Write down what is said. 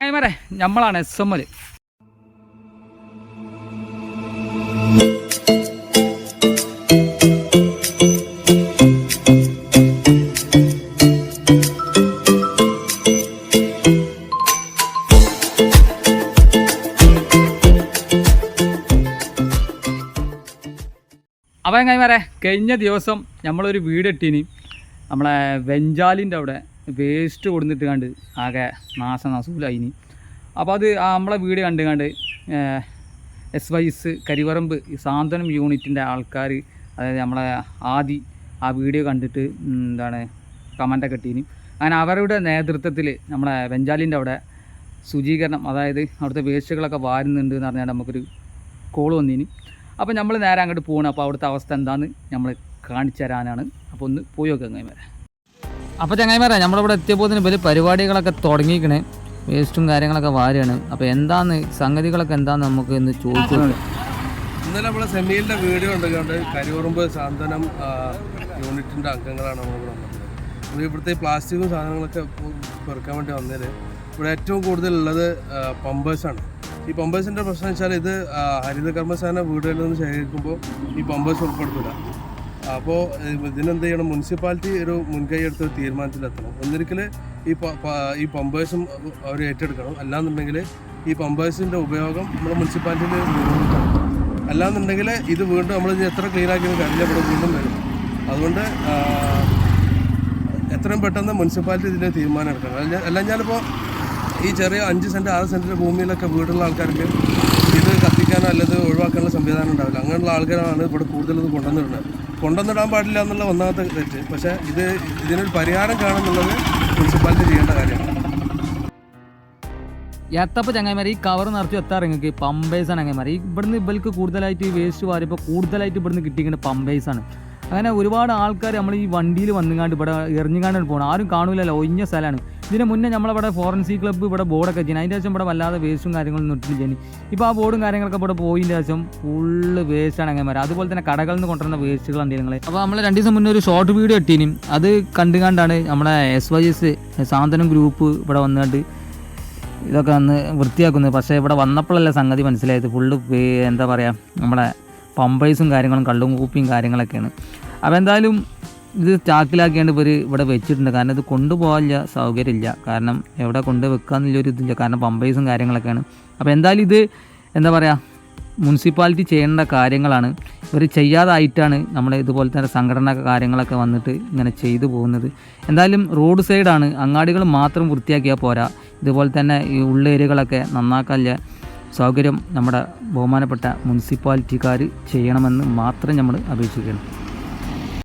കൈമാരെ നമ്മളാണ് S M L. അപ്പം കൈമാരെ കഴിഞ്ഞ ദിവസം നമ്മളൊരു വീട് ഇട്ടീനി നമ്മളെ വെഞ്ചാലിന്റെ അവിടെ വേസ്റ്റ് കൊടുത്തിട്ട് കണ്ട് ആകെ നാശനസൂലായിനി അപ്പോൾ അത് നമ്മളെ വീട് കണ്ട് കണ്ട് എസ് വൈസ് കരിവറമ്പ് സാന്ത്വനം യൂണിറ്റിന്റെ ആൾക്കാർ അതായത് നമ്മളെ ആദി ആ വീഡിയോ കണ്ടിട്ട് എന്താണ് കമന്റൊക്കെ ഇട്ടീനി. അങ്ങനെ അവരുടെ നേതൃത്വത്തിൽ നമ്മളെ വെഞ്ചാലിന്റെ അവിടെ ശുചീകരണം അതായത് അവിടുത്തെ വേസ്റ്റുകളൊക്കെ വാരുന്നുണ്ട് എന്ന് പറഞ്ഞാൽ നമുക്കൊരു കോൾ വന്നിനി. അപ്പോൾ നമ്മൾ നേരെ അങ്ങോട്ട് പോകണം അപ്പോൾ അവിടുത്തെ അവസ്ഥ എന്താണെന്ന് നമ്മൾ കാണിച്ചു തരാനാണ്. അപ്പോൾ ഒന്ന് പോയി നോക്കാം ചങ്ങായിമാരെ അപ്പോൾ ചങ്ങായിമാരെ നമ്മളിവിടെ എത്തിയപ്പോൾ വലിയ പരിപാടികളൊക്കെ തുടങ്ങിയിരിക്കണേ. വേസ്റ്റും കാര്യങ്ങളൊക്കെ വാരുകയാണ്. അപ്പോൾ എന്താന്ന് സംഗതികളൊക്കെ എന്താന്ന് നമുക്ക് ഇന്ന് ചോദിച്ചു ഇന്നലെ നമ്മളെ സെമിയിലെ വീഡിയോ ഉണ്ടെങ്കിൽ കരിവറുമ്പ് സാന്ത്വനം യൂണിറ്റിന്റെ അംഗങ്ങളാണ് നമ്മൾ വന്നത്. നമ്മൾ ഇവിടുത്തെ പ്ലാസ്റ്റിക്കും സാധനങ്ങളൊക്കെ പെറുക്കാൻ വേണ്ടി വന്നതിൽ ഇവിടെ ഏറ്റവും കൂടുതലുള്ളത് പമ്പേഴ്സാണ് ഈ പമ്പേഴ്സിന്റെ പ്രശ്നം വെച്ചാൽ ഇത് ഹരിതകർമ്മസേന ഹരിത കർമ്മസേന വീടുകളിൽ നിന്ന് ശേഖരിക്കുമ്പോൾ ഈ പമ്പേഴ്സ് ഉൾപ്പെടുത്തില്ല. അപ്പോൾ ഇതിനെന്ത് ചെയ്യണം? മുനിസിപ്പാലിറ്റി ഒരു മുൻകൈ എടുത്ത് തീരുമാനത്തിലെത്തണം. ഒന്നിരിക്കൽ ഈ ഈ പമ്പേഴ്സും അവർ ഏറ്റെടുക്കണം. അല്ലാന്നുണ്ടെങ്കിൽ ഈ പമ്പേഴ്സിന്റെ ഉപയോഗം നമ്മുടെ മുനിസിപ്പാലിറ്റിയിൽ നിരോധിക്കണം. അല്ലാന്നുണ്ടെങ്കിൽ ഇത് വീണ്ടും നമ്മൾ എത്ര ക്ലീൻ ആക്കിയാലും കാര്യമില്ല ഇവിടെ വീണ്ടും വരും. അതുകൊണ്ട് എത്രയും പെട്ടെന്ന് മുനിസിപ്പാലിറ്റി ഇതിന്റെ തീരുമാനം എടുക്കണം. അല്ല- അല്ല ഞാനിപ്പോൾ ഈ ചെറിയ അഞ്ച് സെന്റ് ആറ് സെന്റിന്റെ ഭൂമിയിലൊക്കെ വീടുള്ള ആൾക്കാർക്ക് ഇത് കത്തിക്കാനോ അല്ലെങ്കിൽ ഒഴിവാക്കാനുള്ള സംവിധാനം ഉണ്ടാവില്ല. അങ്ങനെയുള്ള ആൾക്കാരാണ് ഇവിടെ കൂടുതൽ ഇത് കൊണ്ടുവന്നിടുന്നത് കൊണ്ടുവന്നിടാൻ പാടില്ല എന്നുള്ള ഒന്നാമത്തെ തെറ്റ്. പക്ഷേ ഇത് ഇതിനൊരു പരിഹാരം കാണുന്നുള്ളത് മുനിസിപ്പാലിറ്റി ചെയ്യേണ്ട കാര്യമാണ്. എത്തപ്പോൾ ചങ്ങായിമാരെ ഈ കവർ നിറച്ചു എത്താറ് നിങ്ങൾക്ക്? പമ്പേഴ്സാണ് മാറി ഇവിടുന്ന് ഇവർക്ക് കൂടുതലായിട്ട് ഈ വേസ്റ്റ് വാരിയപ്പോൾ കൂടുതലായിട്ട് ഇവിടുന്ന് കിട്ടിയിരിക്കുന്നത് പമ്പേഴ്സാണ് അങ്ങനെ ഒരുപാട് ആൾക്കാർ നമ്മൾ ഈ വണ്ടിയിൽ വന്നുകാണ്ട് ഇവിടെ എറിഞ്ഞുകാണ്ട് പോകണം ആരും കാണൂലല്ലോ ഒഴിഞ്ഞ സ്ഥലമാണ് ഇതിന് മുന്നേ നമ്മളിവിടെ ഫോറൻസിക് ക്ലബ്ബ് ഇവിടെ ബോർഡൊക്കെ ചെയ്യുന്നത് അതിന്റെ ശേഷം ഇവിടെ വല്ലാതെ വേസ്റ്റും കാര്യങ്ങളൊന്നും ഇട്ടില്ല ഇനി. ഇപ്പോൾ ആ ബോർഡും കാര്യങ്ങളൊക്കെ ഇവിടെ പോയതിന്റെ ശേഷം ഫുള്ള് വേസ്റ്റാണ് അങ്ങനെ വരാം അതുപോലെ തന്നെ കടകളിൽ നിന്ന് കൊണ്ടുവരുന്ന വേസ്റ്റുകൾ എന്തെങ്കിലും അപ്പോൾ നമ്മൾ രണ്ട് ദിവസം മുന്നേ ഒരു ഷോർട്ട് വീഡിയോ ഇട്ടീനി. അത് കണ്ടുകൊണ്ടാണ് നമ്മുടെ S Y S Santhanam group ഇവിടെ വന്നുകൊണ്ട് ഇതൊക്കെ വന്ന് വൃത്തിയാക്കുന്നത്. പക്ഷേ ഇവിടെ വന്നപ്പോഴല്ല സംഗതി മനസ്സിലായത്. ഫുള്ള് എന്താ പറയുക നമ്മുടെ പമ്പേഴ്സും കാര്യങ്ങളും കള്ളും കൂപ്പിയും കാര്യങ്ങളൊക്കെയാണ്. അപ്പോൾ എന്തായാലും ഇത് ചാക്കിലാക്കിയാണ്ട് ഇവർ ഇവിടെ വെച്ചിട്ടുണ്ട്. കാരണം ഇത് കൊണ്ടുപോകാനില്ല സൗകര്യമില്ല. കാരണം എവിടെ കൊണ്ട് വെക്കാന്നുള്ളൊരു ഇതില്ല. കാരണം പമ്പേഴ്സും കാര്യങ്ങളൊക്കെയാണ്. അപ്പോൾ എന്തായാലും ഇത് എന്താ പറയുക മുനിസിപ്പാലിറ്റി ചെയ്യേണ്ട കാര്യങ്ങളാണ്. ഇവർ ചെയ്യാതായിട്ടാണ് നമ്മൾ ഇതുപോലെ തന്നെ സംഘടന കാര്യങ്ങളൊക്കെ വന്നിട്ട് ഇങ്ങനെ ചെയ്തു പോകുന്നത്. എന്തായാലും റോഡ് സൈഡാണ്. അങ്ങാടികൾ മാത്രം വൃത്തിയാക്കിയാൽ പോരാ. ഇതുപോലെ തന്നെ ഈ ഉള്ളേരിയകളൊക്കെ നന്നാക്കാനുള്ള സൗകര്യം നമ്മുടെ ബഹുമാനപ്പെട്ട മുനിസിപ്പാലിറ്റിക്കാർ ചെയ്യണമെന്ന് മാത്രം നമ്മൾ അപേക്ഷിക്കണം